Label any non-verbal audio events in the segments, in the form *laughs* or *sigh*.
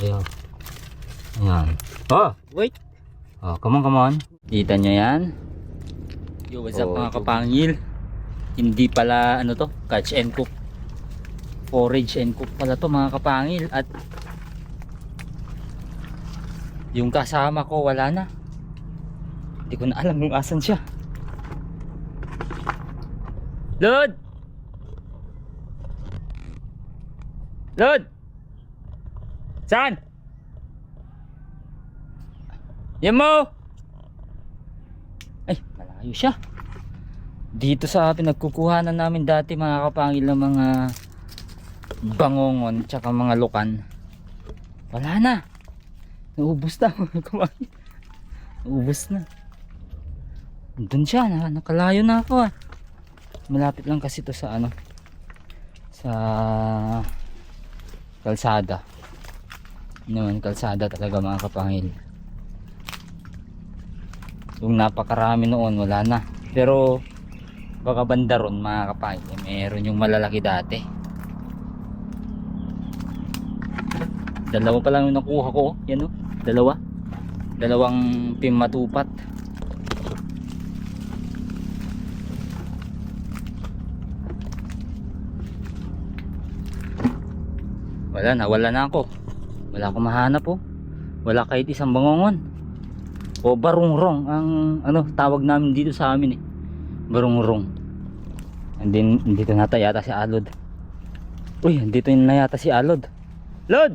Ayun. Ayan. Oh! Wait. Oh, come on, come on. Kita nyo yan? Yo, what's up Oh, mga kapangil? Hindi pala ano to, catch and cook. Forage and cook pala to mga kapangil. At yung kasama ko wala na. Hindi ko na alam kung asan siya. Lord! Lord! Saan? Yan mo! Ay, malayo siya. Dito sa pinagkukuhanan namin dati mga kapangil ng mga bangongon tsaka mga lukan. Wala na. Naubos na *laughs* mga kapangil. Naubos na. Doon siya, na, nakalayo na ako ah. Malapit lang kasi to sa ano sa kalsada. Naman kalsada talaga mga kapangil. Yung napakarami noon wala na. Pero baka banda ron mga kapangil eh, meron yung malalaki dati. Dalawa pa lang yung nakuha ko yan o dalawa. Dalawang pimatupat wala na wala na ako wala akong mahanap po wala kahit isang bangongon o barungrong ang ano tawag namin dito sa amin eh barungrong and then dito nata yata si Alod uy dito na yata si Alod Lod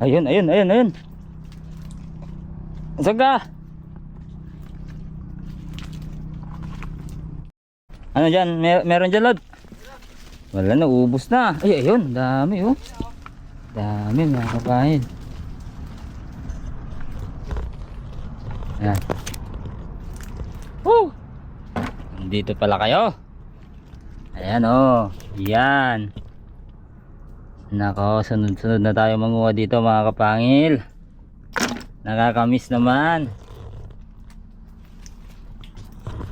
ayun ayun ayun ayun Saan ka? Ano dyan? Mer meron dyan, Lod? Wala na, ubos na. Ay, ayun, dami oh. Dami mga kapahin. Ayan. Woo! Dito pala kayo. Ayan oh. Yan. Nako, sunod-sunod na tayo manguha dito mga kapangil. Nakakamiss naman.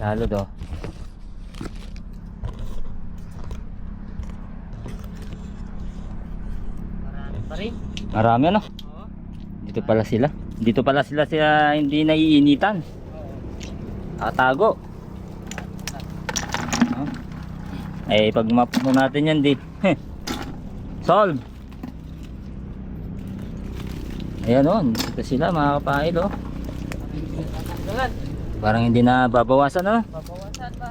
Lalo do. Marami pa rin. Marami ano? Dito pala sila. Dito pala sila sila hindi naiinitan. Nakatago. Oh. Eh pag map mo natin yan di. *laughs* Solve. Ayan o, dito sila mga kapail o. Tatanggalan. Parang hindi na babawasan o. Babawasan ba?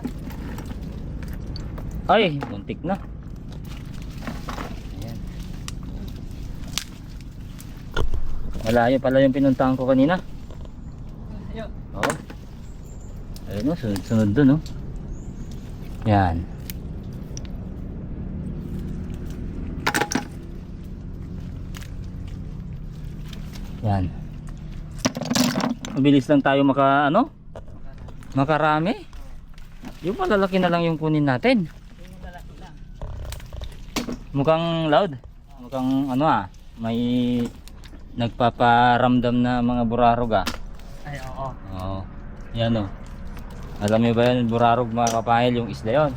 Ay, muntik na. Malayo pala yung pinuntahan ko kanina. Oo. Ayun o, sunod-sunod dun o. Yan. Yan. Mabilis lang tayo maka ano? Makarami. Yung malalaki na lang yung kunin natin. Mukhang loud. Mukhang ano ah, may nagpaparamdam na mga burarog ah. Ay, oo. Oo. Yan oh. Alam niyo ba yan, burarog mga kapahil, yung isda yon.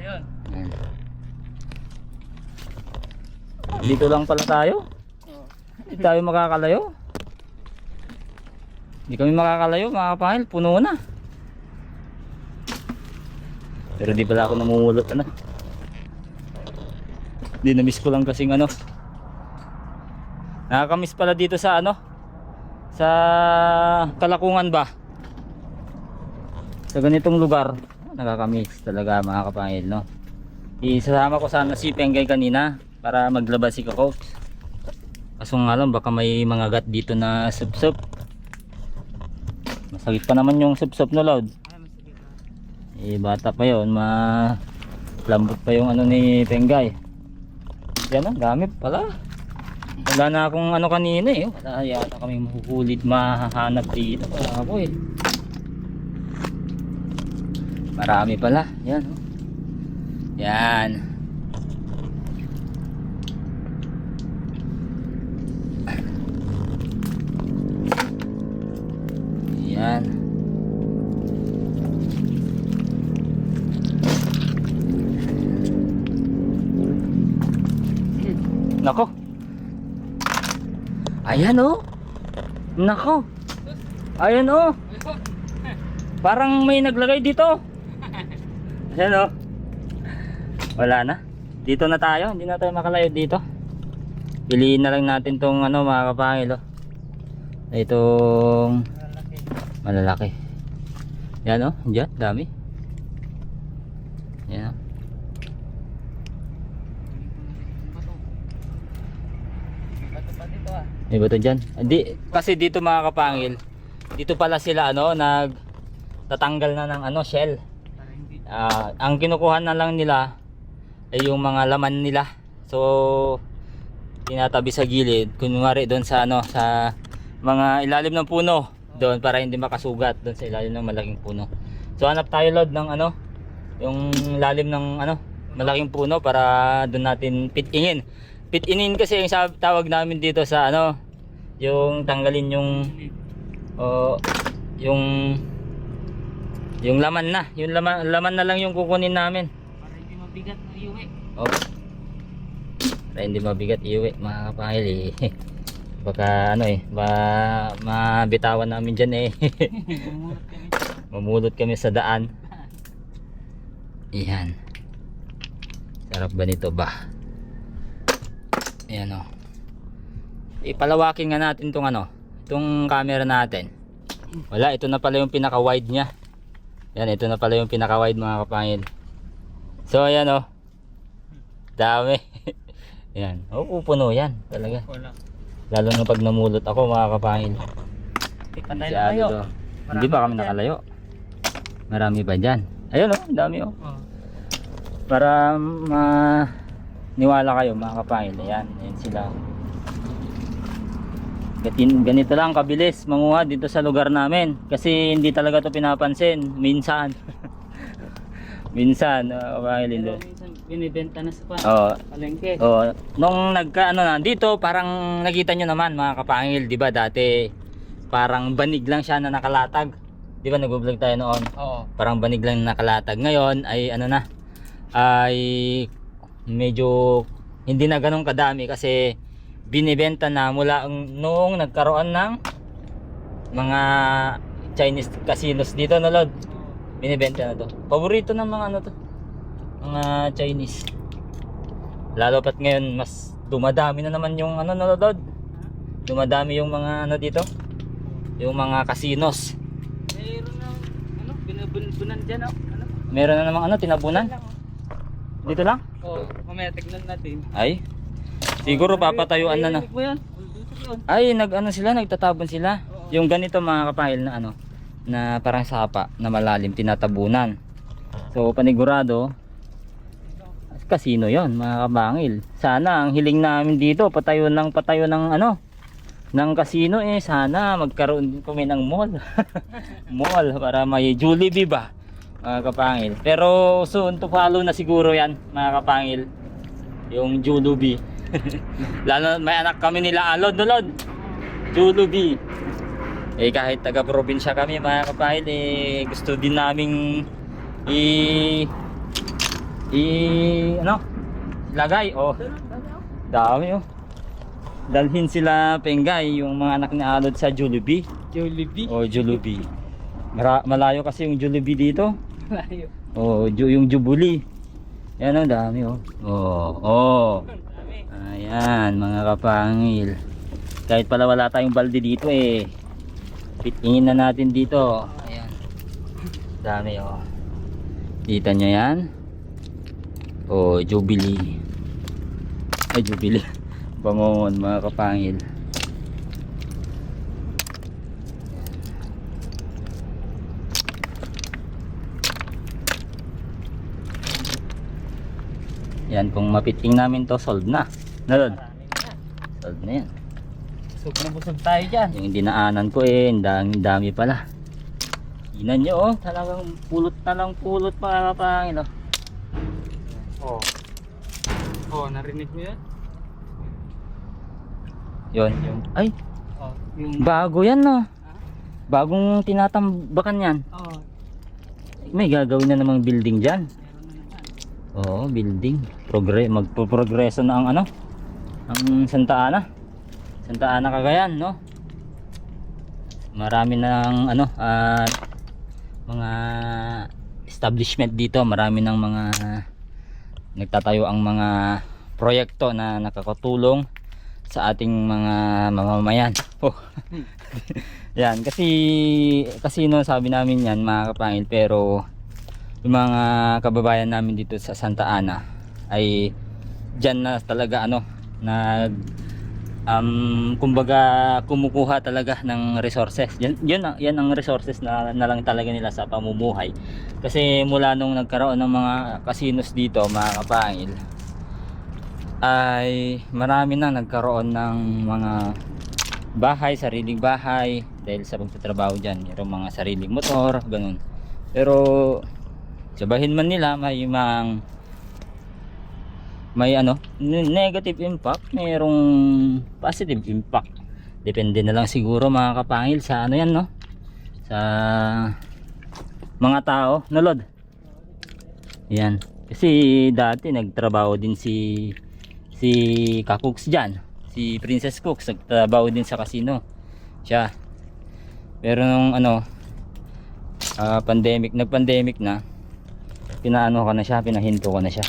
Yun. Yan. Dito lang pala tayo. Hindi tayo makakalayo. Hindi kami makakalayo mga kapahil, puno na. Pero di pala ako namumulot ano. Di na-miss ko lang kasing ano. Nakakamiss pala dito sa ano? Sa Kalakungan ba? Sa ganitong lugar, nakakamiss talaga mga kapangil, no? Isasama ko sana si Pengay kanina para maglabas si Coco. Kaso nga lang baka may mga gat dito na sup-sup. Masakit pa naman yung sup-sup no loud. Eh bata pa yon, ma lambot pa yung ano ni Pengay. Yan ang gamit pala. Wala na akong ano kanina eh. Wala yata kami mahuhulid mahahanap dito. Wala ako eh. Marami pala. Yan. oh. Yan. Ayan oh. Nako. Ayan oh. Parang may naglagay dito. Ayan oh. Wala na. Dito na tayo. Hindi na tayo makalayo dito. Piliin na lang natin tong ano mga kapangil oh. Itong Malaki. malalaki. Yan oh. Diyan. Dami. Yan oh. Bato. Bato pa dito ah. May bato dyan. Di, kasi dito mga kapangil, dito pala sila ano, nag tatanggal na ng ano, shell. Ah, ang kinukuha na lang nila ay yung mga laman nila. So, tinatabi sa gilid. Kunwari doon sa ano, sa mga ilalim ng puno. Doon para hindi makasugat doon sa ilalim ng malaking puno. So, hanap tayo load ng ano, yung lalim ng ano, malaking puno para doon natin pitingin. Pitinin kasi yung tawag namin dito sa ano, yung tanggalin yung o yung yung laman na, yung laman laman na lang yung kukunin namin. Para hindi mabigat iuwi. Oh. Para hindi mabigat iuwi mga kapahil eh. *laughs* Baka ano eh, ba mabitawan namin diyan eh. *laughs* Mamulot kami sa daan. *laughs* Iyan. Sarap ba nito ba? Ayan o. Ipalawakin nga natin tong ano, itong camera natin. Wala, ito na pala yung pinaka wide niya. Yan, ito na pala yung pinaka wide mga kapangil. So ayan o. Dami. *laughs* yan. Oo, puno yan talaga. Lalo na pag namulot ako mga kapangil. Si na. Hindi pa kami nakalayo. Marami pa dyan. Ayun oh, ang dami oh. Oh. Para ma niwala kayo mga kapangil. Ayan, ayan sila. Gatin, ganito lang kabilis manguha dito sa lugar namin. Kasi hindi talaga to pinapansin. Minsan. *laughs* Minsan, mga kapangil. Pero Hindi. minsan binibenta na sa pa. Oh, Palengke. Oh, nung nagka ano na dito, parang nakita nyo naman mga kapangil, 'di ba? Dati parang banig lang siya na nakalatag. 'Di ba nag-vlog tayo noon? Oo. Parang banig lang na nakalatag. Ngayon ay ano na ay medyo hindi na ganun kadami kasi binibenta na mula noong nagkaroon ng mga Chinese casinos dito no Lord. Binibenta na to. Paborito ng mga ano to. Mga Chinese. Lalo pat ngayon mas dumadami na naman yung ano no Lord. Dumadami yung mga ano dito. Yung mga casinos. Mayroon ng ano, binubunan dyan oh. Ano? Meron na namang ano tinabunan. Oh. Dito lang. Oo, mamaya tignan natin. Ay. Siguro papatayuan na na. Ay, nag ano sila, nagtatabon sila. Yung ganito mga kapahil na ano, na parang sapa na malalim tinatabunan. So panigurado kasino 'yon, mga kabangil. Sana ang hiling namin dito patayo ng patayo ng ano ng kasino eh sana magkaroon din kami ng mall. *laughs* mall para may Jollibee ba? Mga kapangil. Pero soon to follow na siguro 'yan, mga kapangil. Yung Jollibee. *laughs* Lalo may anak kami nila Alod, Lod. Jollibee. Eh kahit taga probinsya kami mga kapahil eh gusto din naming i i ano lagay oh dami oh dalhin sila pengay yung mga anak ni Alod sa Jollibee Jollibee. o Jollibee Mara- malayo kasi yung Jollibee dito Layo. oh ju- yung Jubuli yan ang dami oh oh oh. Ayan, mga kapangil. Kahit pala wala tayong balde dito eh. Pitingin na natin dito. Ayan. Dami oh. Kita nyo yan? Oh, Jubilee. Ay, Jubilee. *laughs* Bangongon, mga kapangil. Yan, kung mapiting namin to, sold na. Nalod, sold na yan. Busog na busog tayo dyan. Yung dinaanan ko eh, ang dami, dami pala. Inan nyo oh, talagang pulot na lang pulot mga kapangil oh. Oh. oh, narinig mo yun? Yun, yung, ay, Oh, yung... bago yan no. Bagong tinatambakan yan. Oh, May gagawin na namang building dyan. Oo, building. Progre magpo-progreso na ang ano, ang Santa Ana. Santa Ana Cagayan, no? Marami ng ano, ah, mga establishment dito, marami ng mga nagtatayo ang mga proyekto na nakakatulong sa ating mga mamamayan. *laughs* Oh. yan, kasi kasi no sabi namin yan mga kapangil pero yung mga kababayan namin dito sa Santa Ana ay diyan na talaga ano nag um, kumbaga kumukuha talaga ng resources. Yan, yun, yan ang resources na, na lang talaga nila sa pamumuhay. Kasi mula nung nagkaroon ng mga casinos dito mga kapangil ay marami na nagkaroon ng mga bahay, sariling bahay dahil sa pagtatrabaho dyan mayroong mga sariling motor, ganun. Pero sabahin man nila may mga may ano negative impact mayroong positive impact. Depende na lang siguro mga kapangil sa ano yan no? Sa mga tao. Nalod yan. Kasi dati nagtrabaho din si si Kakuks dyan. Si Princess Cooks nagtrabaho din sa casino. Siya. Pero nung ano ah, pandemic nag-pandemic na pinaano ko na siya pinahinto ko na siya.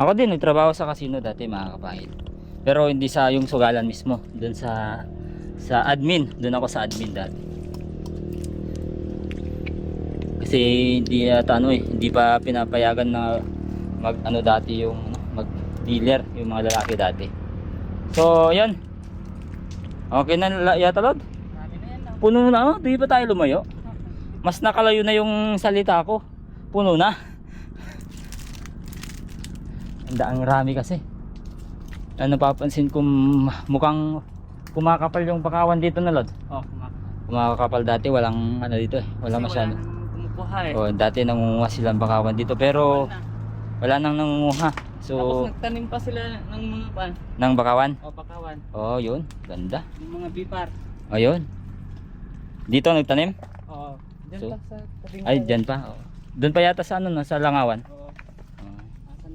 Ako din nagtrabaho sa casino dati mga kapangil pero hindi sa yung sugalan mismo doon sa sa admin. Doon ako sa admin dati. Kasi hindi ata ano eh hindi pa pinapayagan na mag ano dati yung ano, mag dealer yung mga lalaki dati. So yan okay na yata lod puno na oh. Di pa tayo lumayo? Mas nakalayo na yung salita ko. Puno na daang rami kasi ano napapansin ko mukhang kumakapal yung bakawan dito na lod Oh, kumak- kumakapal dati walang ano dito eh wala Kasi masyado Wala kumukuha eh. oh, dati nangunguha silang bakawan dito pero Wala na. wala nang nangunguha Tapos so nagtanim pa sila ng mga pan. ng bakawan O pakawan. oh yun ganda Yung mga bipar. ayun dito nagtanim Oo. Diyan So, pa sa ay dyan pa oh. doon pa yata sa ano no, sa langawan oh.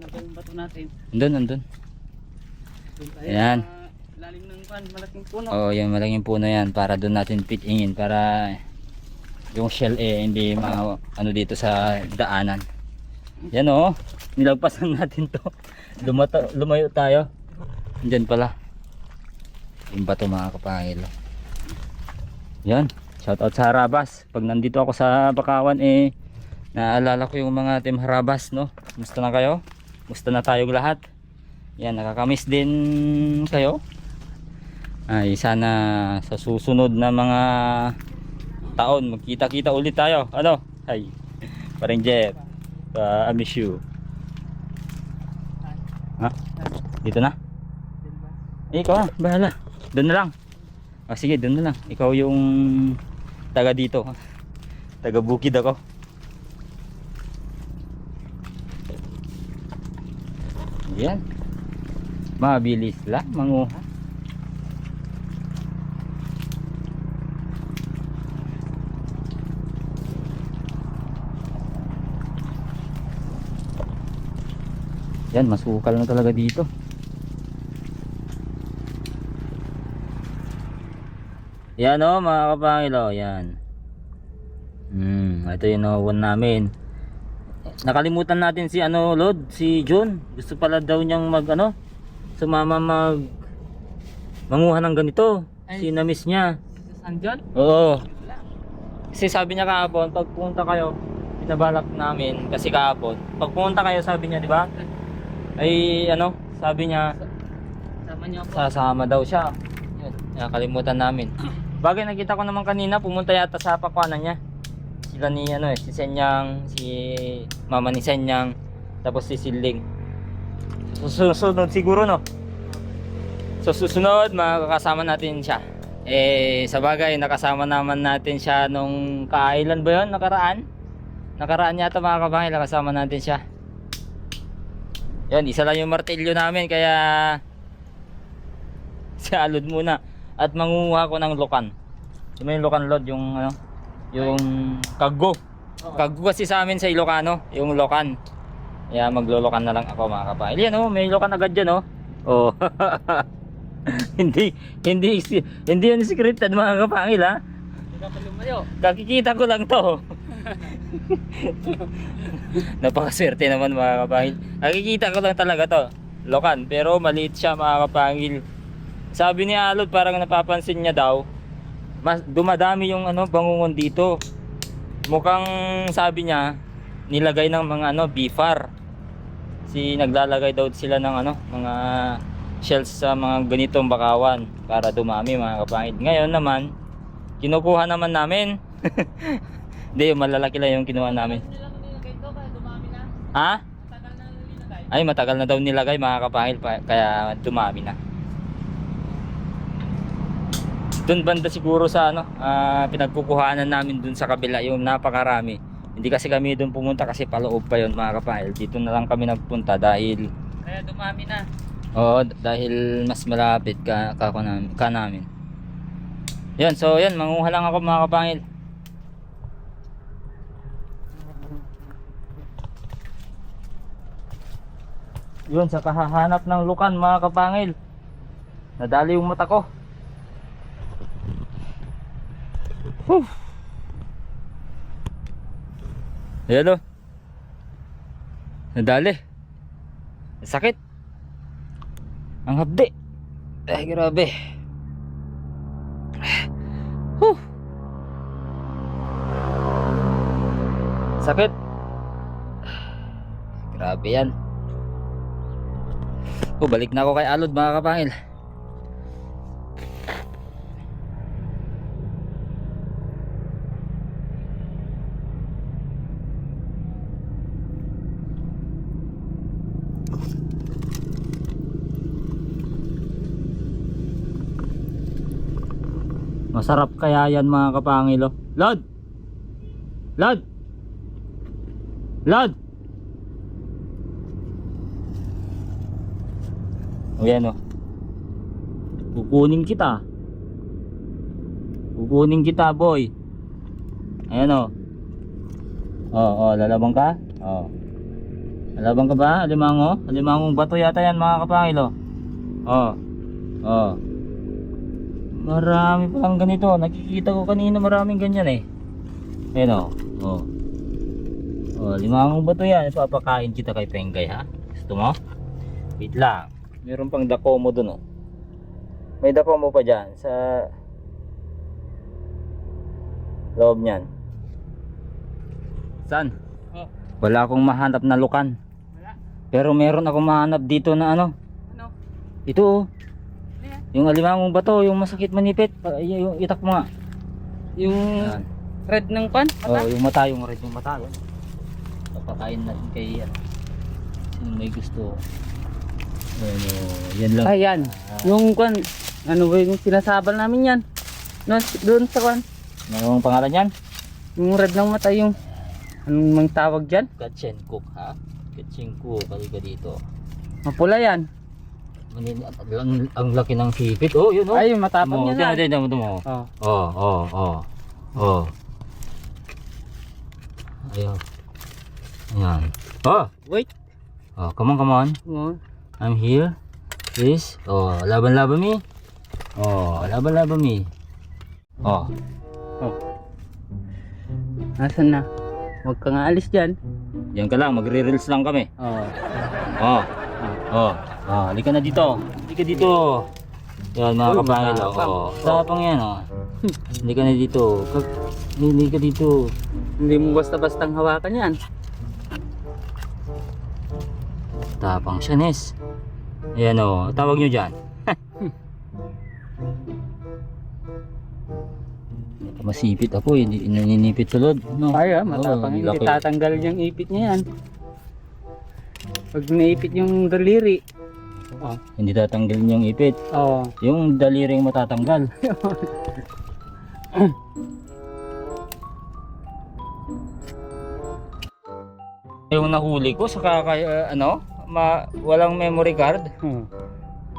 Ba yung bato natin? Andun, andun. Doon tayo Ayan. sa lalim ng pan, malaking puno. Oo, yung malaking puno yan para doon natin pitingin para yung shell eh hindi ma ano dito sa daanan. Yan oh, nilagpasan *laughs* natin to. Lumato, lumayo tayo. Diyan pala. Yung bato mga kapangil. Yan, shout out sa Harabas. Pag nandito ako sa Bakawan eh naalala ko yung mga team Harabas no. Musta na kayo? Musta na tayong lahat? Yan, nakakamiss din kayo. Ay sana sa susunod na mga taon magkita-kita ulit tayo. Ano? Ay parang Jeff uh, I miss you. Ha? Dito na? Ikaw na bahala. Doon na lang. Ah, sige doon na lang. Ikaw yung taga dito. Taga bukid ako yan mabilis lang manguha Yan, masukal na talaga dito. Yan o, mga kapangil o, yan. Hmm, ito yung nakuha namin. Nakalimutan natin si ano, Lord, si John. Gusto pala daw niyang mag ano, sumama mag manguha ng ganito. Ay. Sinamiss niya. Sa San John? Oo. Kasi sabi niya kahapon, pag pumunta kayo, pinabalak namin kasi kahapon. Pag pumunta kayo, sabi niya, di ba? Ay ano, sabi niya, Sama niyo ako. sasama daw siya. Yun, nakalimutan namin. *clears throat* Bagay nakita ko naman kanina, pumunta yata sa pakwanan niya. Sila ni ano eh, si Senyang, si mama ni Senyang, tapos si Siling. Susunod siguro no. So susunod makakasama natin siya. Eh sa bagay nakasama naman natin siya nung kailan ba 'yon? Nakaraan? Nakaraan yata mga kabangil nakasama natin siya. Yan, isa lang yung martilyo namin kaya *laughs* sa alod muna at mangunguha ko ng lokan. Yung may lokan lod yung ano, yung kaggo. Kaggo kasi sa amin sa Ilocano, yung lokan. Kaya maglolokan na lang ako mga kapangil. Yan oh, may lokan agad dyan oh. Oh. *laughs* hindi, hindi, hindi yun scripted mga kapangil ha. Kakikita ko lang to. *laughs* Napakaswerte naman mga kapangil. Nakikita ko lang talaga to. Lokan, pero maliit siya mga kapangil. Sabi ni Alod parang napapansin niya daw, mas dumadami yung ano bangungon dito. Mukhang sabi niya nilagay ng mga ano bifar. Si naglalagay daw sila ng ano mga shells sa mga ganitong bakawan para dumami mga kapangil. Ngayon naman kinukuha naman namin. *laughs* Hindi, yung malalaki lang yung kinuha namin. Ha? Ay, matagal na daw nilagay mga kapangil pa- kaya dumami na. Doon banda siguro sa ano, ah, pinagkukuhanan namin doon sa kabila yung napakarami. Hindi kasi kami doon pumunta kasi paloob pa yon mga kapangil. Dito na lang kami nagpunta dahil Kaya dumami na. Oo, dahil mas malapit ka, ka, ka, namin, ka namin. Yan, so yan, manguha lang ako mga kapangil. Yun, sa kahahanap ng lukan mga kapangil. Nadali yung mata ko. Whew. Ayan o. Nadali. Sakit. Ang habdi. Ay, grabe. Huh. Sakit. Grabe yan. Oh, balik na ako kay Alod mga kapangil. Masarap kaya yan mga kapangilo. Lod! Lod! Lod! O yan o. Kukunin kita. Kukunin kita boy. Ayan o. Oo, oh, lalabang ka? Oo. Lalabang ka ba? Alimango? Alimangong bato yata yan mga kapangilo. Oo. Oo. Marami palang ganito. Nakikita ko kanina maraming ganyan eh. Ayan o. Oh. Oh, limangong bato yan. Ipapakain kita kay Pengay ha. Gusto mo? Wait lang. Meron pang Dacomo dun oh. May Dacomo pa dyan sa loob niyan. Saan? Oh. Wala akong mahanap na lukan. Wala. Pero meron akong mahanap dito na ano. Ano? Ito oh. Yung alimangong bato, yung masakit manipit. Pa- Yung itak mo nga. Yung Yan. red ng pan? Oh, yung mata, yung red yung mata. Yan. Papakain natin kay ano. Sino may gusto. Ano, yan lang. Ay, yan. Yung kwan, ano ba yung sinasabal namin yan? No, doon sa kwan. Ano ang pangalan yan? Yung red ng mata yung anong mang tawag dyan? Katchen Cook ha? Katchen Cook, halika dito. Mapula yan. Manin, ang, ang laki ng sipit. Oh, yun oh. Ay, yung matapang yan. Diyan, ah. diyan, diyan, mo. Oh. Oh, oh, oh. Oh. Ayun. Ayan. Oh! Wait. Oh, come on, come on. Oh. I'm here. Please. Oh, laban-laban me. Oh, laban-laban me. Oh. Nasaan na? Huwag ka nga alis dyan. Yan ka lang, magre-reels lang kami. Oh. Oh. Oh. Oh, halika na dito. Halika dito. Yan mga Uy, kapangil. Oh. Tapang yan oh. Halika na dito. Kag halika dito. Hindi mo basta-bastang hawakan yan. Tapang siya, Nes. Ayan o, tawag nyo dyan. *laughs* Masipit ako, hindi naninipit sa loob. No? Ay, ah, matapang Oo, hindi laki. tatanggal yung ipit niya yan. Pag naipit yung daliri. Oh. Hindi tatanggalin yung ipit. Oh. Yung daliring matatanggal. *laughs* yung nahuli ko sa kaka, uh, ano, ma, walang memory card. Hmm.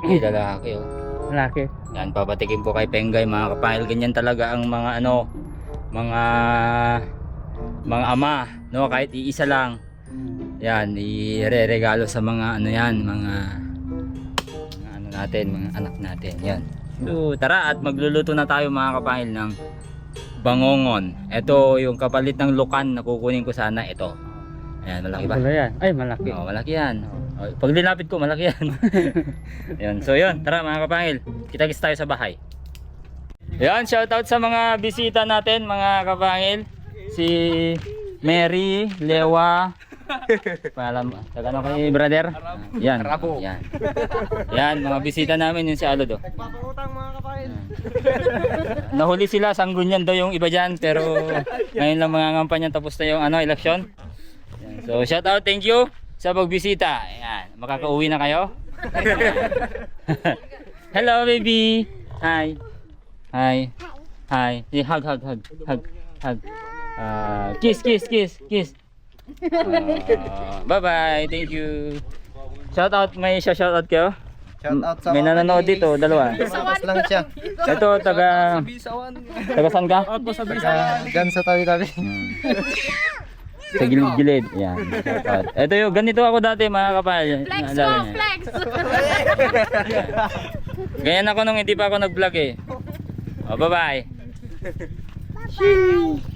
Ay, lalaki oh. Malaki. Yan, papatikin po kay Pengay mga kapahil. Ganyan talaga ang mga ano, mga mga ama, no? Kahit iisa lang. Yan, i-regalo sa mga ano yan, mga, natin, mga anak natin. Yan. So, tara at magluluto na tayo mga kapangil ng bangongon. Ito yung kapalit ng lukan na kukunin ko sana ito. Ayan, malaki ba? Wala yan. Ay, malaki. Oo, malaki yan. Oh, pag linapit ko, malaki yan. *laughs* yun. So yun, tara mga kapangil. Kita-kits tayo sa bahay. Yan, shoutout sa mga bisita natin, mga kapangil. Si Mary, Lewa, Paalam, taga ano kay brother? Yan. Yan. Yan, mga bisita namin yun si Alod. Oh. Papakutang mga kapain. Nahuli sila, sanggunyan daw yung iba dyan, pero ngayon lang mga ngampan tapos na yung ano, election. Yan. So, shout out, thank you sa pagbisita. Ayan, makakauwi na kayo. *laughs* Hello, baby. Hi. Hi. Hi. Eh, hug, hug, hug, hug, hug. Ah, kiss, kiss, kiss, kiss. Ah, bye-bye, thank you. Shout out, may shout out kayo? Shout out sa May mga nanonood dito, dalawa. Tapos lang siya. Ito, taga... Taga saan ka? Dyan sa tabi-tabi. Sa gilid-gilid. Yan. shoutout. Ito yung, ganito ako dati mga kapal. Flex Naalala mo, flex! *laughs* Ganyan ako nung hindi pa ako nag-vlog eh. O, bye-bye. Bye!